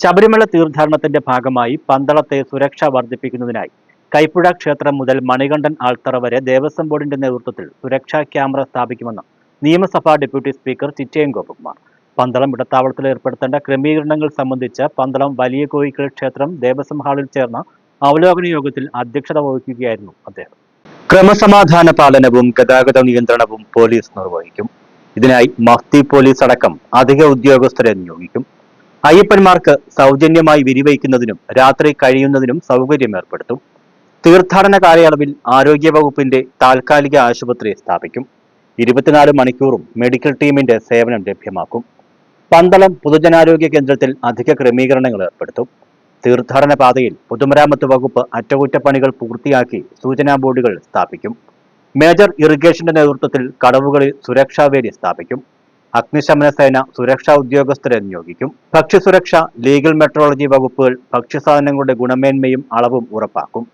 ശബരിമല തീർത്ഥാടനത്തിന്റെ ഭാഗമായി പന്തളത്തെ സുരക്ഷ വർദ്ധിപ്പിക്കുന്നതിനായി കൈപ്പുഴ ക്ഷേത്രം മുതൽ മണികണ്ഠൻ ആൾത്തറ വരെ ദേവസ്വം ബോർഡിന്റെ നേതൃത്വത്തിൽ സുരക്ഷാ ക്യാമറ സ്ഥാപിക്കുമെന്ന് നിയമസഭാ ഡെപ്യൂട്ടി സ്പീക്കർ ചിറ്റയം ഗോപകുമാർ പന്തളം ഇടത്താവളത്തിൽ ഏർപ്പെടുത്തേണ്ട ക്രമീകരണങ്ങൾ സംബന്ധിച്ച് പന്തളം വലിയ കോയിക്കൽ ക്ഷേത്രം ദേവസ്വം ഹാളിൽ ചേർന്ന അവലോകന യോഗത്തിൽ അധ്യക്ഷത വഹിക്കുകയായിരുന്നു അദ്ദേഹം. ക്രമസമാധാന പാലനവും ഗതാഗത നിയന്ത്രണവും പോലീസ് നിർവഹിക്കും. ഇതിനായി മഫ്തി പോലീസ് അടക്കം അധിക ഉദ്യോഗസ്ഥരെ നിയോഗിക്കും. അയ്യപ്പന്മാർക്ക് സൗജന്യമായി വിരിവയ്ക്കുന്നതിനും രാത്രി കഴിയുന്നതിനും സൗകര്യം ഏർപ്പെടുത്തും. തീർത്ഥാടന കാലയളവിൽ ആരോഗ്യവകുപ്പിന്റെ താൽക്കാലിക ആശുപത്രി സ്ഥാപിക്കും. ഇരുപത്തിനാല് മണിക്കൂറും മെഡിക്കൽ ടീമിന്റെ സേവനം ലഭ്യമാക്കും. പന്തളം പൊതുജനാരോഗ്യ കേന്ദ്രത്തിൽ അധിക ക്രമീകരണങ്ങൾ ഏർപ്പെടുത്തും. തീർത്ഥാടന പാതയിൽ പൊതുമരാമത്ത് വകുപ്പ് അറ്റകുറ്റപ്പണികൾ പൂർത്തിയാക്കി സൂചനാ ബോർഡുകൾ സ്ഥാപിക്കും. മേജർ ഇറിഗേഷന്റെ നേതൃത്വത്തിൽ കടവുകളിൽ സുരക്ഷാ വേലി സ്ഥാപിക്കും. അഗ്നിശമന സേന സുരക്ഷാ ഉദ്യോഗസ്ഥരെ നിയോഗിക്കും. ഭക്ഷ്യസുരക്ഷ ലീഗൽ മെട്രോളജി വകുപ്പുകൾ ഭക്ഷ്യസാധനങ്ങളുടെ ഗുണമേന്മയും അളവും ഉറപ്പാക്കും.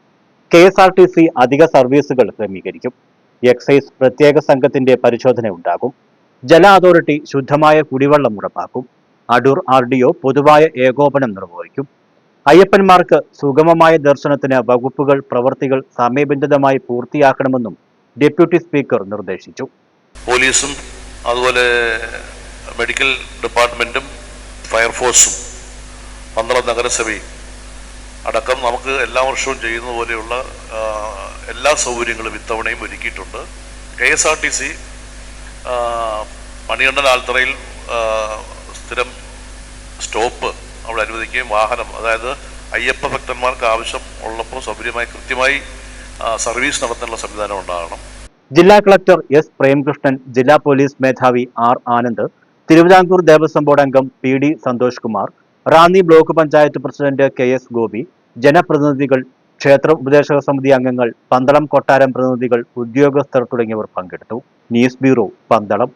K S R T C അധിക സർവീസുകൾ ക്രമീകരിക്കും. എക്സൈസ് പ്രത്യേക സംഘത്തിന്റെ പരിശോധന ഉണ്ടാകും. ജല അതോറിറ്റി ശുദ്ധമായ കുടിവെള്ളം ഉറപ്പാക്കും. അടൂർ ആർ ഡി ഒ പൊതുവായ ഏകോപനം നിർവഹിക്കും. അയ്യപ്പന്മാർക്ക് സുഗമമായ ദർശനത്തിന് വകുപ്പുകൾ പ്രവർത്തികൾ സമയബന്ധിതമായി പൂർത്തിയാക്കണമെന്നും ഡെപ്യൂട്ടി സ്പീക്കർ നിർദ്ദേശിച്ചു. പോലീസും അതുപോലെ മെഡിക്കൽ ഡിപ്പാർട്ട്മെന്റും ഫയർഫോഴ്സും പന്തളം നഗരസഭയും അടക്കം നമുക്ക് എല്ലാ വർഷവും ചെയ്യുന്ന പോലെയുള്ള എല്ലാ സൗകര്യങ്ങളും ഇത്തവണയും ഒരുക്കിയിട്ടുണ്ട്. K S R T C Manikandan ആൽത്തറയിൽ സ്ഥിരം സ്റ്റോപ്പ് അവിടെ അനുവദിക്കുകയും വാഹനം അതായത് അയ്യപ്പ ഭക്തന്മാർക്ക് ആവശ്യം ഉള്ളപ്പോൾ സൗകര്യമായി കൃത്യമായി സർവീസ് നടത്താനുള്ള സംവിധാനം ഉണ്ടാകണം. ജില്ലാ കളക്ടർ എസ് പ്രേംകൃഷ്ണൻ ജില്ലാ പോലീസ് മേധാവി ആർ ആനന്ദ് തിരുവിതാംകൂർ ദേവസ്വം ബോർഡ് അംഗം P D Santhosh Kumar Ranni block panchayat president K S Gopi ജനപ്രതിനിധികൾ ക്ഷേത്ര ഉപദേശക സമിതി അംഗങ്ങൾ പന്തളം കൊട്ടാരം പ്രതിനിധികൾ ഉദ്യോഗസ്ഥർ തുടങ്ങിയവർ പങ്കെടുത്തു. News bureau Pandalam.